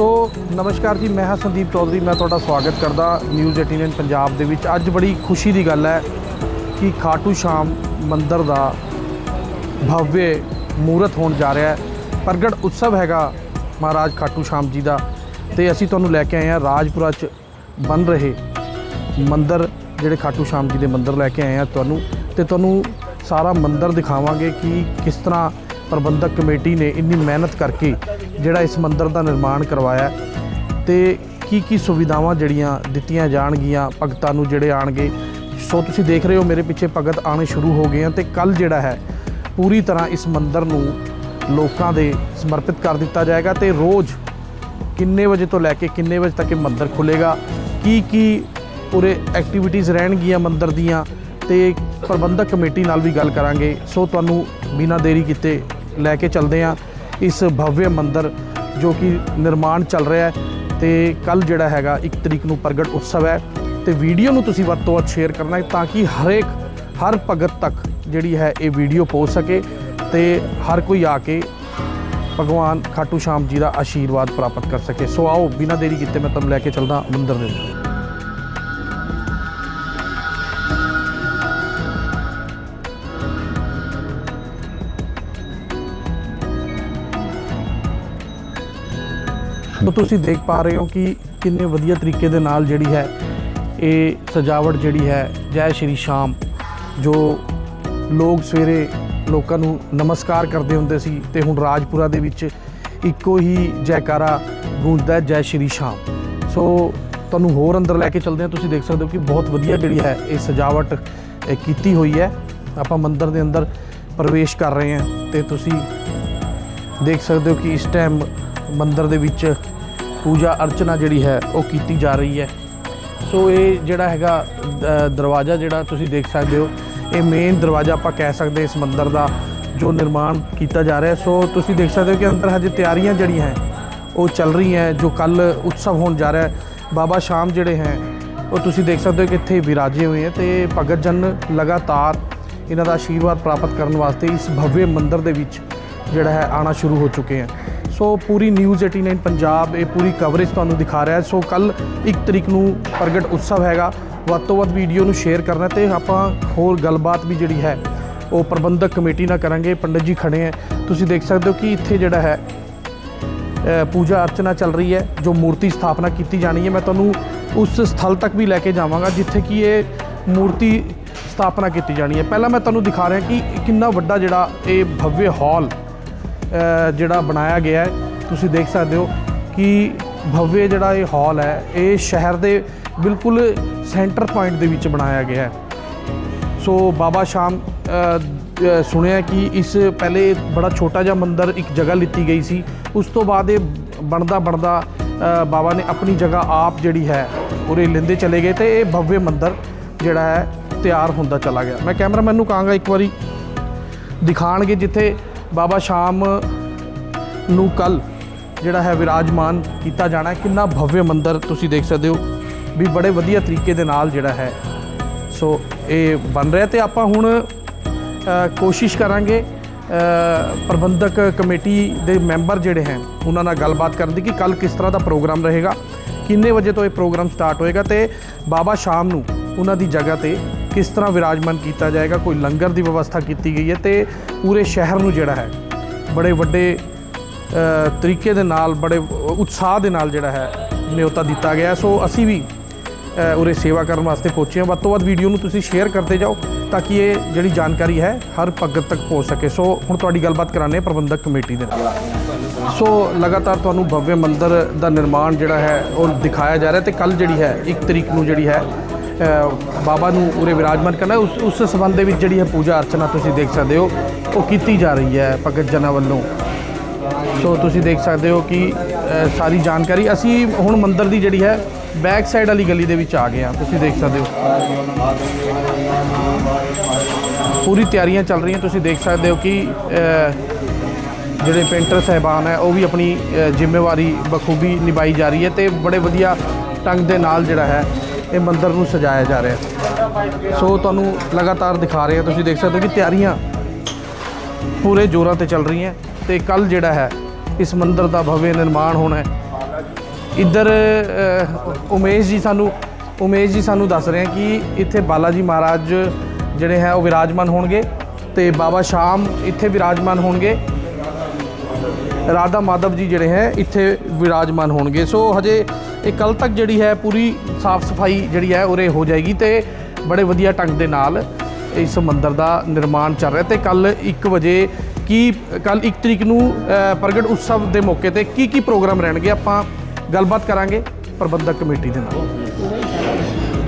ਸੋ ਨਮਸਕਾਰ ਜੀ, ਮੈਂ ਹਾਂ ਸੰਦੀਪ ਚੌਧਰੀ, ਮੈਂ ਤੁਹਾਡਾ ਸਵਾਗਤ ਕਰਦਾ ਨਿਊਜ਼ 18 ਪੰਜਾਬ ਦੇ ਵਿੱਚ। ਅੱਜ ਬੜੀ ਖੁਸ਼ੀ ਦੀ ਗੱਲ ਹੈ ਕਿ ਖਾਟੂ ਸ਼ਾਮ ਮੰਦਿਰ ਦਾ ਭਵਯ ਮੂਰਤ ਹੋਣ ਜਾ ਰਿਹਾ ਹੈ। ਪ੍ਰਗਟ ਉਤਸਵ ਹੈਗਾ ਮਹਾਰਾਜ ਖਾਟੂ ਸ਼ਾਮ ਜੀ ਦਾ ਤੇ ਅਸੀਂ ਤੁਹਾਨੂੰ ਲੈ ਕੇ ਆਏ ਹਾਂ ਰਾਜਪੁਰਾ 'ਚ ਬਣ ਰਹੇ ਮੰਦਿਰ, ਜਿਹੜੇ ਖਾਟੂ ਸ਼ਾਮ ਜੀ ਦੇ ਮੰਦਿਰ ਲੈ ਕੇ ਆਏ ਹਾਂ ਤੁਹਾਨੂੰ। ਤੇ ਤੁਹਾਨੂੰ ਸਾਰਾ ਮੰਦਿਰ ਦਿਖਾਵਾਂਗੇ ਕਿ ਕਿਸ ਤਰ੍ਹਾਂ ਪ੍ਰਬੰਧਕ ਕਮੇਟੀ ਨੇ ਇੰਨੀ ਮਿਹਨਤ ਕਰਕੇ ਜਿਹੜਾ ਇਸ ਮੰਦਿਰ ਦਾ ਨਿਰਮਾਣ ਕਰਵਾਇਆ ਹੈ ਤੇ ਕੀ ਕੀ ਸੁਵਿਧਾਵਾਂ ਜਿਹੜੀਆਂ ਦਿੱਤੀਆਂ ਜਾਣਗੀਆਂ ਭਗਤਾਂ ਨੂੰ ਜਿਹੜੇ ਆਣਗੇ ਸੋ ਤੁਸੀਂ ਦੇਖ ਰਹੇ ਹੋ ਮੇਰੇ ਪਿੱਛੇ ਭਗਤ ਆਣੇ ਸ਼ੁਰੂ ਹੋ ਗਏ ਆ ਤੇ ਕੱਲ ਜਿਹੜਾ ਹੈ ਪੂਰੀ ਤਰ੍ਹਾਂ ਇਸ ਮੰਦਿਰ ਨੂੰ ਲੋਕਾਂ ਦੇ ਸਮਰਪਿਤ ਕਰ ਦਿੱਤਾ ਜਾਏਗਾ ਤੇ ਰੋਜ਼ ਕਿੰਨੇ ਵਜੇ ਤੋਂ ਲੈ ਕੇ ਕਿੰਨੇ ਵਜੇ ਤੱਕ ਇਹ ਮੰਦਿਰ ਖੁੱਲੇਗਾ ਕੀ ਕੀ ਪੂਰੇ ਐਕਟੀਵਿਟੀਜ਼ ਰਹਿਣਗੀਆਂ ਮੰਦਿਰ ਦੀਆਂ? ਤੇ ਪ੍ਰਬੰਧਕ ਕਮੇਟੀ ਨਾਲ ਵੀ ਗੱਲ ਕਰਾਂਗੇ। ਸੋ ਤੁਹਾਨੂੰ ਬਿਨਾਂ ਦੇਰੀ ਕੀਤੇ ਲੈ ਕੇ ਚੱਲਦੇ ਹਾਂ ਇਸ ਭਵਯ ਮੰਦਿਰ ਜੋ ਕਿ ਨਿਰਮਾਣ ਚੱਲ ਰਿਹਾ ਹੈ ਤੇ ਕੱਲ ਜਿਹੜਾ ਹੈਗਾ 1 ਤਰੀਕ ਨੂੰ ਪ੍ਰਗਟ ਉਤਸਵ ਹੈ ਤੇ ਵੀਡੀਓ ਨੂੰ ਤੁਸੀਂ ਵੱਧ ਤੋਂ ਵੱਧ ਸ਼ੇਅਰ ਕਰਨਾ ਹੈ ਤਾਂ ਕਿ ਹਰੇਕ, ਹਰ ਭਗਤ ਤੱਕ ਜਿਹੜੀ ਹੈ ਇਹ ਵੀਡੀਓ ਪਹੁੰਚ ਸਕੇ ਤੇ ਹਰ ਕੋਈ ਆ ਕੇ ਭਗਵਾਨ ਖਾਟੂ ਸ਼ਾਮ ਜੀ ਦਾ ਆਸ਼ੀਰਵਾਦ ਪ੍ਰਾਪਤ ਕਰ ਸਕੇ। ਸੋ ਆਓ, ਬਿਨਾਂ ਦੇਰੀ ਕੀਤੇ ਮੈਂ ਤੁਹਾਨੂੰ ਲੈ ਕੇ ਚੱਲਦਾ ਮੰਦਰ ਦੇ ਵਿੱਚ ਤੋ ਤੁਸੀਂ ਦੇਖ ਪਾ ਰਹੇ ਹੋ ਕਿ ਕਿੰਨੇ ਵਧੀਆ ਤਰੀਕੇ ਦੇ ਨਾਲ ਜਿਹੜੀ ਹੈ ਇਹ ਸਜਾਵਟ ਜਿਹੜੀ ਹੈ, ਜੈ ਸ਼੍ਰੀ ਸ਼ਾਮ, ਜੋ ਲੋਕ ਸਵੇਰੇ ਲੋਕਾਂ ਨੂੰ ਨਮਸਕਾਰ ਕਰਦੇ ਹੁੰਦੇ ਸੀ ਤੇ ਹੁਣ ਰਾਜਪੁਰਾ ਦੇ ਵਿੱਚ ਇੱਕੋ ਹੀ ਜੈਕਾਰਾ ਗੂੰਜਦਾ ਹੈ, ਜੈ ਸ਼੍ਰੀ ਸ਼ਾਮ। ਸੋ ਤੁਹਾਨੂੰ ਹੋਰ ਅੰਦਰ ਲੈ ਕੇ ਚੱਲਦੇ ਹਾਂ, ਤੁਸੀਂ ਦੇਖ ਸਕਦੇ ਹੋ ਕਿ ਬਹੁਤ ਵਧੀਆ ਜਿਹੜੀ ਹੈ ਇਹ ਸਜਾਵਟ ਕੀਤੀ ਹੋਈ ਹੈ। ਆਪਾਂ ਮੰਦਿਰ ਦੇ ਅੰਦਰ ਪ੍ਰਵੇਸ਼ ਕਰ ਰਹੇ ਹਾਂ ਤੇ ਤੁਸੀਂ ਦੇਖ ਸਕਦੇ ਹੋ ਕਿ ਇਸ ਟਾਈਮ ਮੰਦਿਰ ਦੇ ਵਿੱਚ ਪੂਜਾ ਅਰਚਨਾ ਜਿਹੜੀ ਹੈ, ਉਹ ਕੀਤੀ ਜਾ ਰਹੀ ਹੈ। ਸੋ ਇਹ ਜਿਹੜਾ ਹੈਗਾ ਦਰਵਾਜ਼ਾ ਜਿਹੜਾ ਤੁਸੀਂ ਦੇਖ ਸਕਦੇ ਹੋ, ਇਹ ਮੇਨ ਦਰਵਾਜ਼ਾ ਆਪਾਂ ਕਹਿ ਸਕਦੇ ਇਸ ਮੰਦਿਰ ਦਾ ਜੋ ਨਿਰਮਾਣ ਕੀਤਾ ਜਾ ਰਿਹਾ ਸੋ ਤੁਸੀਂ ਦੇਖ ਸਕਦੇ ਹੋ ਕਿ ਅੰਦਰ ਹਜੇ ਤਿਆਰੀਆਂ ਜਿਹੜੀਆਂ ਹੈ, ਉਹ ਚੱਲ ਰਹੀਆਂ ਹੈ, ਜੋ ਕੱਲ ਉਤਸਵ ਹੋਣ ਜਾ ਰਿਹਾ ਹੈ। ਬਾਬਾ ਸ਼ਾਮ ਜਿਹੜੇ ਹੈ, ਉਹ ਤੁਸੀਂ ਦੇਖ ਸਕਦੇ ਹੋ ਕਿ ਇੱਥੇ ਵਿਰਾਜੇ ਹੋਏ ਹੈ ਤੇ ਭਗਤ ਜਨ ਲਗਾਤਾਰ ਇਹਨਾਂ ਦਾ ਆਸ਼ੀਰਵਾਦ ਪ੍ਰਾਪਤ ਕਰਨ ਵਾਸਤੇ ਇਸ ਭਵਯ ਮੰਦਿਰ ਦੇ ਵਿੱਚ ਜਿਹੜਾ ਹੈ ਆਣਾ ਸ਼ੁਰੂ ਹੋ ਚੁੱਕੇ ਹੈ। ਸੋ ਪੂਰੀ ਨਿਊਜ਼ 89 ਪੰਜਾਬ ਇਹ ਪੂਰੀ ਕਵਰੇਜ ਤੁਹਾਨੂੰ ਦਿਖਾ ਰਿਹਾ ਹੈ। ਸੋ ਕੱਲ 1 ਤਰੀਕ ਨੂੰ ਪ੍ਰਗਟ ਉਤਸਵ ਹੈਗਾ। ਵੱਧ ਤੋਂ ਵੱਧ ਵੀਡੀਓ ਨੂੰ ਸ਼ੇਅਰ ਕਰਨਾ ਤੇ ਆਪਾਂ ਹੋਰ ਗੱਲਬਾਤ ਵੀ ਜਿਹੜੀ ਹੈ, ਉਹ ਪ੍ਰਬੰਧਕ ਕਮੇਟੀ ਨਾਲ ਕਰਾਂਗੇ। ਪੰਡਤ ਜੀ ਖੜੇ ਹੈ। ਤੁਸੀਂ ਦੇਖ ਸਕਦੇ ਹੋ ਕਿ ਇੱਥੇ ਜਿਹੜਾ ਹੈ ਪੂਜਾ ਅਰਚਨਾ ਚੱਲ ਰਹੀ ਹੈ, ਜੋ ਮੂਰਤੀ ਸਥਾਪਨਾ ਕੀਤੀ ਜਾਣੀ ਹੈ। ਮੈਂ ਤੁਹਾਨੂੰ ਉਸ ਸਥਲ ਤੱਕ ਵੀ ਲੈ ਕੇ ਜਾਵਾਂਗਾ, ਜਿੱਥੇ ਕਿ ਇਹ ਮੂਰਤੀ ਸਥਾਪਨਾ ਕੀਤੀ ਜਾਣੀ ਹੈ। ਪਹਿਲਾਂ ਮੈਂ ਤੁਹਾਨੂੰ ਦਿਖਾ ਰਿਹਾ ਕਿ ਕਿੰਨਾ ਵੱਡਾ ਜਿਹੜਾ ਇਹ ਭਵਯ ਹਾਲ ਜਿਹੜਾ ਬਣਾਇਆ ਗਿਆ ਹੈ, ਤੁਸੀਂ ਦੇਖ ਸਕਦੇ ਹੋ ਕਿ ਭਵਯ ਜਿਹੜਾ ਇਹ ਹਾਲ ਹੈ, ਇਹ ਸ਼ਹਿਰ ਦੇ ਬਿਲਕੁਲ ਸੈਂਟਰ ਪੁਆਇੰਟ ਦੇ ਵਿੱਚ ਬਣਾਇਆ ਗਿਆ ਹੈ। ਸੋ ਬਾਬਾ ਸ਼ਾਮ ਸੁਣਿਆ ਕਿ ਇਸ ਪਹਿਲੇ ਬੜਾ ਛੋਟਾ ਜਿਹਾ ਮੰਦਿਰ ਇੱਕ ਜਗ੍ਹਾ ਲਿੱਤੀ ਗਈ ਸੀ। ਉਸ ਤੋਂ ਬਾਅਦ ਇਹ ਬਣਦਾ ਬਣਦਾ ਬਾਬਾ ਨੇ ਆਪਣੀ ਜਗ੍ਹਾ ਆਪ ਜਿਹੜੀ ਹੈ ਉਰੇ ਲੈਂਦੇ ਚਲੇ ਗਏ ਤੇ ਇਹ ਭਵਯ ਮੰਦਿਰ ਜਿਹੜਾ ਹੈ, ਤਿਆਰ ਹੁੰਦਾ ਚਲਾ ਗਿਆ। ਮੈਂ ਕੈਮਰਾਮੈਨ ਨੂੰ ਕਹਾਂਗਾ ਇੱਕ ਵਾਰੀ, ਦਿਖਾਣਗੇ ਜਿੱਥੇ ਬਾਬਾ ਸ਼ਾਮ ਨੂੰ ਕੱਲ ਜਿਹੜਾ ਹੈ ਵਿਰਾਜਮਾਨ ਕੀਤਾ ਜਾਣਾ ਕਿੰਨਾ ਭਵਯ ਮੰਦਿਰ ਤੁਸੀਂ ਦੇਖ ਸਕਦੇ ਹੋ। ਵੀ ਬੜੇ ਵਧੀਆ ਤਰੀਕੇ ਦੇ ਨਾਲ ਜਿਹੜਾ ਹੈ। ਸੋ ਇਹ ਬਣ ਰਿਹਾ ਤੇ ਆਪਾਂ ਹੁਣ ਕੋਸ਼ਿਸ਼ ਕਰਾਂਗੇ ਪ੍ਰਬੰਧਕ ਕਮੇਟੀ ਦੇ ਮੈਂਬਰ ਜਿਹੜੇ ਹੈ, ਉਹਨਾਂ ਨਾਲ ਗੱਲਬਾਤ ਕਰਨ ਦੀ ਕਿ ਕੱਲ ਕਿਸ ਤਰ੍ਹਾਂ ਦਾ ਪ੍ਰੋਗਰਾਮ ਰਹੇਗਾ, ਕਿੰਨੇ ਵਜੇ ਤੋਂ ਇਹ ਪ੍ਰੋਗਰਾਮ ਸਟਾਰਟ ਹੋਏਗਾ ਤੇ ਬਾਬਾ ਸ਼ਾਮ ਨੂੰ ਉਹਨਾਂ ਦੀ ਜਗ੍ਹਾ ਤੇ ਕਿਸ ਤਰ੍ਹਾਂ ਵਿਰਾਜਮਾਨ ਕੀਤਾ ਜਾਏਗਾ, ਕੋਈ ਲੰਗਰ ਦੀ ਵਿਵਸਥਾ ਕੀਤੀ ਗਈ ਹੈ ਤੇ ਪੂਰੇ ਸ਼ਹਿਰ ਨੂੰ ਜਿਹੜਾ ਹੈ, ਬੜੇ ਵੱਡੇ ਤਰੀਕੇ ਦੇ ਨਾਲ, ਬੜੇ ਉਤਸ਼ਾਹ ਦੇ ਨਾਲ ਜਿਹੜਾ ਹੈ ਨਿਯੋਤਾ ਦਿੱਤਾ ਗਿਆ ਸੋ ਅਸੀਂ ਵੀ ਉਰੇ ਸੇਵਾ ਕਰਨ ਵਾਸਤੇ ਪਹੁੰਚੇ ਹਾਂ। ਵੱਧ ਤੋਂ ਵੱਧ ਵੀਡੀਓ ਨੂੰ ਤੁਸੀਂ ਸ਼ੇਅਰ ਕਰਦੇ ਜਾਓ ਤਾਂ ਕਿ ਇਹ ਜਿਹੜੀ ਜਾਣਕਾਰੀ ਹੈ, ਹਰ ਭਗਤ ਤੱਕ ਪਹੁੰਚ ਸਕੇ। ਸੋ ਹੁਣ ਤੁਹਾਡੀ ਗੱਲਬਾਤ ਕਰਾਣੇ ਆ ਪ੍ਰਬੰਧਕ ਕਮੇਟੀ ਦੇ ਨਾਲ। ਸੋ ਲਗਾਤਾਰ ਤੁਹਾਨੂੰ ਭਵਯ ਮੰਦਿਰ ਦਾ ਨਿਰਮਾਣ ਜਿਹੜਾ ਹੈ, ਉਹ ਦਿਖਾਇਆ ਜਾ ਰਿਹਾ ਤੇ ਕੱਲ ਜਿਹੜੀ ਹੈ 1 ਤਰੀਕ ਨੂੰ ਜਿਹੜੀ ਹੈ ਬਾਬਾ ਨੂੰ ਉਰੇ ਵਿਰਾਜਮਾਨ ਕਰਨਾ, ਉਸ ਉਸ ਸੰਬੰਧ ਦੇ ਵਿੱਚ ਜਿਹੜੀ ਹੈ ਪੂਜਾ ਅਰਚਨਾ ਤੁਸੀਂ ਦੇਖ ਸਕਦੇ ਹੋ, ਉਹ ਕੀਤੀ ਜਾ ਰਹੀ ਹੈ ਭਗਤ ਜਨਾਂ ਵੱਲੋਂ। ਸੋ ਤੁਸੀਂ ਦੇਖ ਸਕਦੇ ਹੋ ਕਿ ਸਾਰੀ ਜਾਣਕਾਰੀ, ਅਸੀਂ ਹੁਣ ਮੰਦਿਰ ਦੀ ਜਿਹੜੀ ਹੈ ਬੈਕ ਸਾਈਡ ਵਾਲੀ ਗਲੀ ਦੇ ਵਿੱਚ ਆ ਗਏ ਹਾਂ। ਤੁਸੀਂ ਦੇਖ ਸਕਦੇ ਹੋ। ਪੂਰੀ ਤਿਆਰੀਆਂ ਚੱਲ ਰਹੀਆਂ। ਤੁਸੀਂ ਦੇਖ ਸਕਦੇ ਹੋ ਕਿ ਜਿਹੜੇ ਪੇਂਟਰ ਸਹਿਬਾਨ ਹੈ, ਉਹ ਵੀ ਆਪਣੀ ਜ਼ਿੰਮੇਵਾਰੀ ਬਖੂਬੀ ਨਿਭਾਈ ਜਾ ਰਹੀ ਹੈ ਤੇ ਬੜੇ ਵਧੀਆ ਢੰਗ ਦੇ ਨਾਲ ਜਿਹੜਾ ਹੈ ਇਹ ਮੰਦਰ ਨੂੰ ਸਜਾਇਆ ਜਾ ਰਿਹਾ। ਸੋ ਤੁਹਾਨੂੰ ਲਗਾਤਾਰ ਦਿਖਾ ਰਹੇ ਹਾਂ, ਤੁਸੀਂ ਦੇਖ ਸਕਦੇ ਹੋ ਕਿ ਤਿਆਰੀਆਂ ਪੂਰੇ ਜ਼ੋਰਾਂ ਤੇ ਚੱਲ ਰਹੀਆਂ। ਤੇ ਕੱਲ ਜਿਹੜਾ ਹੈ, ਇਸ ਮੰਦਰ ਦਾ ਭਵਯ ਨਿਰਮਾਣ ਹੋਣਾ ਹੈ। ਇੱਧਰ ਉਮੇਸ਼ ਜੀ ਸਾਨੂੰ, ਉਮੇਸ਼ ਜੀ ਸਾਨੂੰ ਦੱਸ ਰਹੇ ਆ ਕਿ ਇੱਥੇ ਬਾਲਾ ਜੀ ਮਹਾਰਾਜ ਜਿਹੜੇ ਹੈ, ਉਹ ਵਿਰਾਜਮਾਨ ਹੋਣਗੇ ਤੇ ਬਾਬਾ ਸ਼ਾਮ ਇੱਥੇ ਵਿਰਾਜਮਾਨ ਹੋਣਗੇ। ਰਾਧਾ ਮਾਧਵ ਜੀ ਜਿਹੜੇ ਹੈ, ਇੱਥੇ ਵਿਰਾਜਮਾਨ ਹੋਣਗੇ। ਸੋ ਹਜੇ ਇਹ ਕੱਲ ਤੱਕ ਜਿਹੜੀ ਹੈ ਪੂਰੀ ਸਾਫ਼ ਸਫ਼ਾਈ ਜਿਹੜੀ ਹੈ ਉਰੇ ਹੋ ਜਾਏਗੀ ਤੇ ਬੜੇ ਵਧੀਆ ਢੰਗ ਦੇ ਨਾਲ ਇਸ ਮੰਦਰ ਦਾ ਨਿਰਮਾਣ ਚੱਲ ਰਿਹਾ ਤੇ ਕੱਲ 1 ਵਜੇ ਕੀ ਕੱਲ 1 ਤਰੀਕ ਨੂੰ ਪ੍ਰਗਟ ਉਤਸਵ ਦੇ ਮੌਕੇ ਤੇ ਕੀ ਕੀ ਪ੍ਰੋਗਰਾਮ ਰਹਿਣਗੇ ਆਪਾਂ ਗੱਲਬਾਤ ਕਰਾਂਗੇ ਪ੍ਰਬੰਧਕ ਕਮੇਟੀ ਦੇ ਨਾਲ।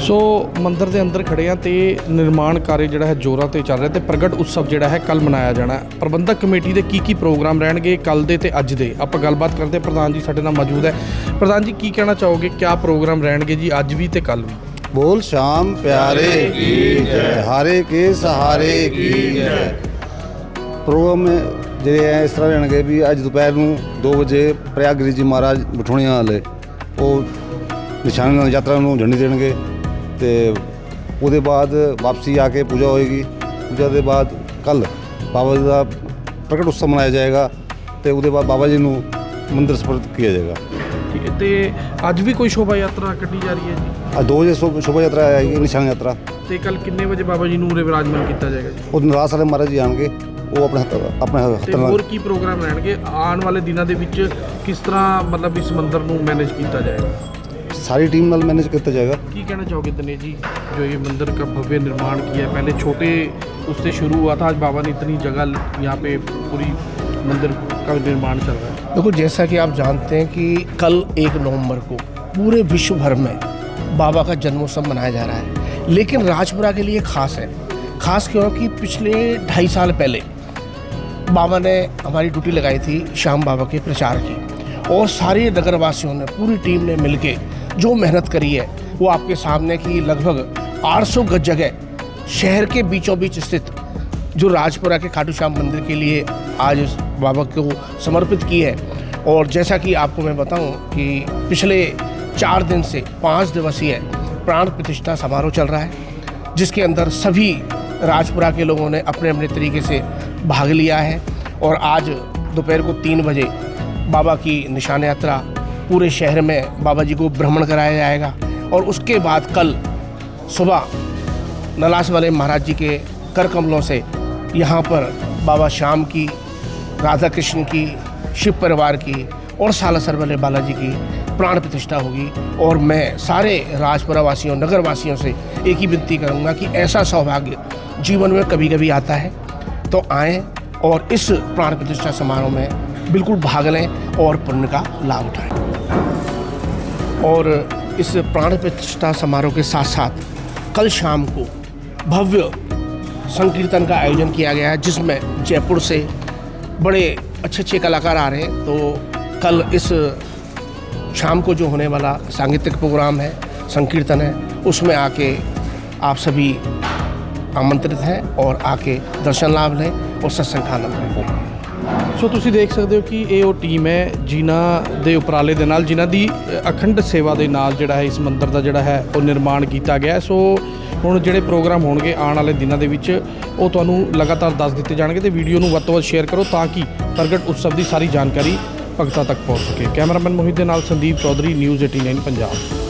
ਸੋ ਮੰਦਰ ਦੇ ਅੰਦਰ ਖੜੇ ਆ ਤੇ ਨਿਰਮਾਣ ਕਾਰਜ ਜਿਹੜਾ ਹੈ ਜੋਰਾਂ ਤੇ ਚੱਲ ਰਿਹਾ ਤੇ ਪ੍ਰਗਟ ਉਤਸਵ ਜਿਹੜਾ ਹੈ ਕੱਲ ਮਨਾਇਆ ਜਾਣਾ ਪ੍ਰਬੰਧਕ ਕਮੇਟੀ ਦੇ ਕੀ ਕੀ ਪ੍ਰੋਗਰਾਮ ਰਹਿਣਗੇ ਕੱਲ ਦੇ ਤੇ ਅੱਜ ਦੇ? ਆਪਾਂ ਗੱਲਬਾਤ ਕਰਦੇ ਪ੍ਰਧਾਨ ਜੀ ਸਾਡੇ ਨਾਲ ਮੌਜੂਦ ਹੈ। ਪ੍ਰਧਾਨ ਜੀ, ਕੀ ਕਹਿਣਾ ਚਾਹੋਗੇ? ਕਿਆ ਪ੍ਰੋਗਰਾਮ ਰਹਿਣਗੇ ਜੀ, ਅੱਜ ਵੀ ਤੇ ਕੱਲ ਵੀ? ਬੋਲ ਸ਼ਾਮ ਪਿਆਰੇ ਕੀ ਜੈ, ਹਾਰੇ ਕੇ ਸਹਾਰੇ ਕੀ ਜੈ। ਪ੍ਰੋਗਰਾਮ ਜਿਹੜੇ ਐ ਇਸ ਤਰ੍ਹਾਂ ਰਹਿਣਗੇ ਵੀ ਅੱਜ ਦੁਪਹਿਰ ਨੂੰ 2 ਵਜੇ ਪ੍ਰਯਾਗਰੀ ਜੀ ਮਹਾਰਾਜ ਬਠੋਣਿਆਂ ਵਾਲੇ, ਉਹ ਨਿਸ਼ਾਨ ਯਾਤਰਾ ਨੂੰ ਝੰਡੀ ਦੇਣਗੇ। ਤੇ ਉਹਦੇ ਬਾਅਦ ਵਾਪਸੀ ਆ ਕੇ ਪੂਜਾ ਹੋਏਗੀ। ਪੂਜਾ ਦੇ ਬਾਅਦ ਕੱਲ ਬਾਬਾ ਜੀ ਦਾ ਪ੍ਰਗਟ ਉਤਸਵ ਮਨਾਇਆ ਜਾਏਗਾ ਤੇ ਉਹਦੇ ਬਾਅਦ ਬਾਬਾ ਜੀ ਨੂੰ ਮੰਦਿਰ ਸਪਰਦ ਕੀਤਾ ਜਾਏਗਾ। ਠੀਕ ਹੈ ਤੇ ਅੱਜ ਵੀ ਕੋਈ ਸ਼ੋਭਾ ਯਾਤਰਾ ਕੱਢੀ ਜਾ ਰਹੀ ਹੈ ਜੀ? ਅੱਜ 2 ਵਜੇ ਸ਼ੋਭ- ਸ਼ੋਭਾ ਯਾਤਰਾ ਆਏਗੀ ਨਿਸ਼ਾਨ ਯਾਤਰਾ। ਤੇ ਕੱਲ ਕਿੰਨੇ ਵਜੇ ਬਾਬਾ ਜੀ ਨੂੰ ਉਰੇ ਵਿਰਾਜਮਾਨ ਕੀਤਾ ਜਾਏਗਾ ਜੀ? ਉਹ ਨਰਾਸ ਵਾਲੇ ਮਹਾਰਾਜ ਜੀ ਆਣਗੇ ਉਹ ਆਪਣੇ ਹੱਥ ਆਪਣੇ ਤੇ ਹੱਥਾਂ ਨਾਲ ਹੋਰ ਕੀ ਪ੍ਰੋਗਰਾਮ ਰਹਿਣਗੇ? ਆਉਣ ਵਾਲੇ ਦਿਨਾਂ ਦੇ ਵਿੱਚ ਕਿਸ ਤਰ੍ਹਾਂ ਮਤਲਬ ਇਸ ਮੰਦਿਰ ਨੂੰ ਮੈਨੇਜ ਕੀਤਾ ਜਾਏਗਾ? ਸਾਰੀ ਟੀਮ ਨਾਲ ਮੈਨੇਜ ਕੀਤਾ ਜਾਏਗਾ ਕੀ कहना चाहोगे दिनेश जी जो ये मंदिर का भव्य निर्माण किया है पहले छोटे उससे शुरू हुआ था आज बाबा ने इतनी जगह यहाँ पे पूरी मंदिर का निर्माण चल रहा है देखो जैसा कि आप जानते हैं कि कल एक नवंबर को पूरे विश्व भर में बाबा का जन्मोत्सव मनाया जा रहा है लेकिन राजपुरा के लिए खास है खास क्योंकि पिछले ढाई साल पहले बाबा ने हमारी ड्यूटी लगाई थी श्याम बाबा के प्रचार की और सारे नगरवासियों ने पूरी टीम ने मिलके जो मेहनत करी है, वो आपके सामने की लगभग 800 गज जगह शहर के बीचों बीच स्थित जो राजपुरा के खाटू श्याम मंदिर के लिए आज बाबा को समर्पित की है। और जैसा कि आपको मैं बताऊँ कि पिछले चार दिन से पाँच दिवसीय प्राण प्रतिष्ठा समारोह चल रहा है, जिसके अंदर सभी राजपुरा के लोगों ने अपने अपने तरीके से भाग लिया है। और आज दोपहर को तीन बजे बाबा की निशान यात्रा पूरे शहर में बाबा जी को भ्रमण कराया जाएगा और उसके बाद कल सुबह नलास वाले महाराज जी के कर कमलों से यहाँ पर बाबा श्याम की, राधा कृष्ण की, शिव परिवार की और सालासर वाले बालाजी की प्राण प्रतिष्ठा होगी। और मैं सारे राजपुरा वासियों नगर वासियों से एक ही विनती करूँगा कि ऐसा सौभाग्य जीवन में कभी कभी आता है। तो आएँ और इस प्राण प्रतिष्ठा समारोह में बिल्कुल भाग लें और पुण्य का लाभ उठाएँ। और इस प्राण प्रतिष्ठा समारोह के साथ साथ कल शाम को भव्य संकीर्तन का आयोजन किया गया है, जिसमें जयपुर से बड़े अच्छे अच्छे कलाकार आ रहे हैं। तो कल इस शाम को जो होने वाला सांगीतिक प्रोग्राम है, संकीर्तन है, उसमें आके आप सभी आमंत्रित हैं और आके दर्शन लाभ लें और सत्संग आनंद लें। ਸੋ ਤੁਸੀਂ ਦੇਖ ਸਕਦੇ ਹੋ ਕਿ ਇਹ ਉਹ ਟੀਮ ਹੈ ਜਿਨ੍ਹਾਂ ਦੇ ਉਪਰਾਲੇ ਦੇ ਨਾਲ, ਜਿਨ੍ਹਾਂ ਦੀ ਅਖੰਡ ਸੇਵਾ ਦੇ ਨਾਲ ਜਿਹੜਾ ਹੈ ਇਸ ਮੰਦਿਰ ਦਾ ਜਿਹੜਾ ਹੈ ਉਹ ਨਿਰਮਾਣ ਕੀਤਾ ਗਿਆ ਸੋ ਹੁਣ ਜਿਹੜੇ ਪ੍ਰੋਗਰਾਮ ਹੋਣਗੇ ਆਉਣ ਵਾਲੇ ਦਿਨਾਂ ਦੇ ਵਿੱਚ, ਉਹ ਤੁਹਾਨੂੰ ਲਗਾਤਾਰ ਦੱਸ ਦਿੱਤੇ ਜਾਣਗੇ ਤੇ ਵੀਡੀਓ ਨੂੰ ਵੱਧ ਤੋਂ ਵੱਧ ਸ਼ੇਅਰ ਕਰੋ ਤਾਂ ਕਿ ਪ੍ਰਗਟ ਉਤਸਵ ਦੀ ਸਾਰੀ ਜਾਣਕਾਰੀ ਭਗਤਾਂ ਤੱਕ ਪਹੁੰਚ ਸਕੇ। ਕੈਮਰਾਮੈਨ ਮੋਹਿਤ ਦੇ ਨਾਲ ਸੰਦੀਪ ਚੌਧਰੀ, ਨਿਊਜ਼ 89 ਪੰਜਾਬ।